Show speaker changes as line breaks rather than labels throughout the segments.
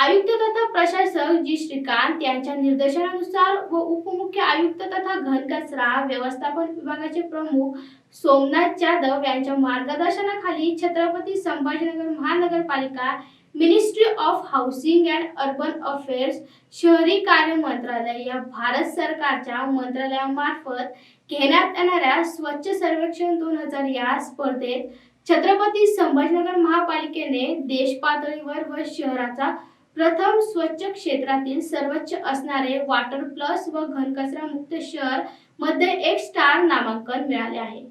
आयुक्त तथा प्रशासक जी श्रीकांत यांच्या निर्देशनानुसार व उपमुख्य आयुक्त तथा घनकचरा व्यवस्थापन विभागाचे प्रमुख सोमनाथ जाधव यांच्या मार्गदर्शनाखाली छत्रपती संभाजीनगर महानगरपालिका ministry of housing and urban affairs शहरी कार्य मंत्रालय या भारत सरकारच्या मंत्रालयामार्फत घेण्यात येणाऱ्या स्वच्छ सर्वेक्षण दोन हजार या स्पर्धेत छत्रपती संभाजीनगर महापालिकेने देश पातळीवर व शहराचा प्रथम स्वच्छ क्षेत्रातील सर्वोच्च असणारे वॉटर प्लस व घनकचरा मुक्त शहरमध्ये एक स्टार नामांकन मिळाले आहे.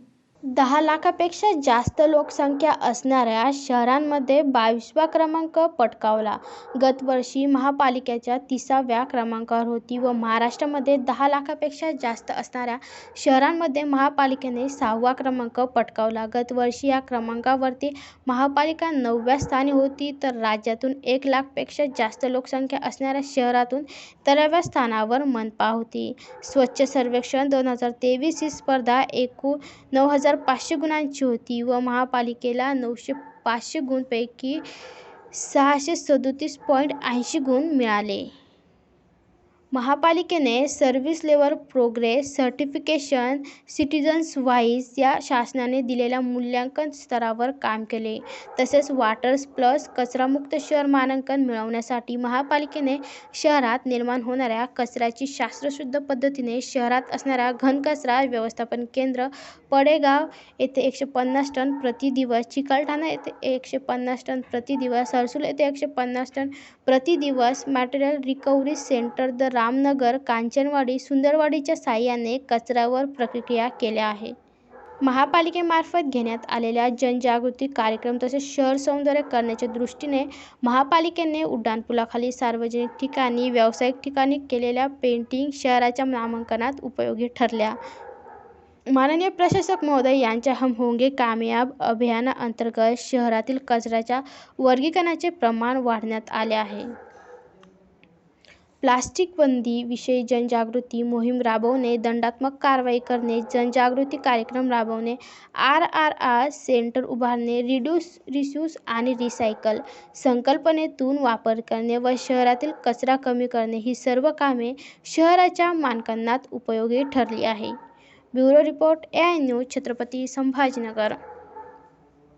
दहा लाखापेक्षा जास्त लोकसंख्या असणाऱ्या शहरांमध्ये बावीसवा क्रमांक पटकावला. गतवर्षी महापालिकेच्या तिसाव्या क्रमांकावर होती व महाराष्ट्रामध्ये दहा लाखापेक्षा जास्त असणाऱ्या शहरांमध्ये महापालिकेने सहावा क्रमांक पटकावला. गतवर्षी या क्रमांकावरती महापालिका नवव्या स्थानी होती तर राज्यातून एक लाखपेक्षा जास्त लोकसंख्या असणाऱ्या शहरातून तेराव्या स्थानावर मनपा होती. स्वच्छ सर्वेक्षण दोन हजार तेवीस ही स्पर्धा एकूण नऊ हजार पाचशे गुणांची होती व महापालिकेला नऊशे पाचशे गुणपैकी सहाशे सदोतीस पॉईंट ऐंशी गुण मिळाले. महापालिकेने service level progress certification citizens voice या शासनाने दिलेल्या मूल्यांकन स्तरावर काम केले. तसेच वॉटर्स प्लस कचरामुक्त शहर मानांकन मिळवण्यासाठी महापालिकेने शहरात निर्माण होणाऱ्या कचऱ्याची शास्त्रशुद्ध पद्धतीने शहरात असणाऱ्या घनकचरा व्यवस्थापन केंद्र पडेगाव येथे एकशे पन्नास टन प्रति दिवस चिकलठाणा येथे एकशे पन्नास टन प्रति दिवस हर्सुल येथे एकशे पन्नास टन प्रति दिवस recovery centre the Ramnagar Kanchanwadi सुंदरवाडीच्या साहाय्याने कचऱ्यावर प्रक्रिया केल्या आहे महापालिकेमार्फत घेण्यात आलेल्या जनजागृती कार्यक्रम तसेच शहर सौंदर्य करण्याच्या दृष्टीने महापालिकेने उड्डाणपुलाखाली सार्वजनिक ठिकाणी व्यावसायिक ठिकाणी केलेल्या पेंटिंग शहराच्या नामांकनात उपयोगी ठरल्या. माननीय प्रशासक महोदय यांच्या हम होंगे कामयाब अभियानाअंतर्गत शहरातील कचऱ्याच्या वर्गीकरणाचे प्रमाण वाढवण्यात आले आहे. प्लास्टिक बंदी विषयी जनजागृती मोहीम राबवणे दंडात्मक कारवाई करणे जनजागृती कार्यक्रम राबवणे आर आर आर सेंटर उभारणे रिड्यूस रिस्यूस आणि रिसायकल संकल्पनेतून वापर करणे व शहरातील कचरा कमी करणे ही सर्व कामे शहराच्या मानकांना उपयोगी ठरली आहे. Bureau report A I news Chhatrapati Sambhajinagar.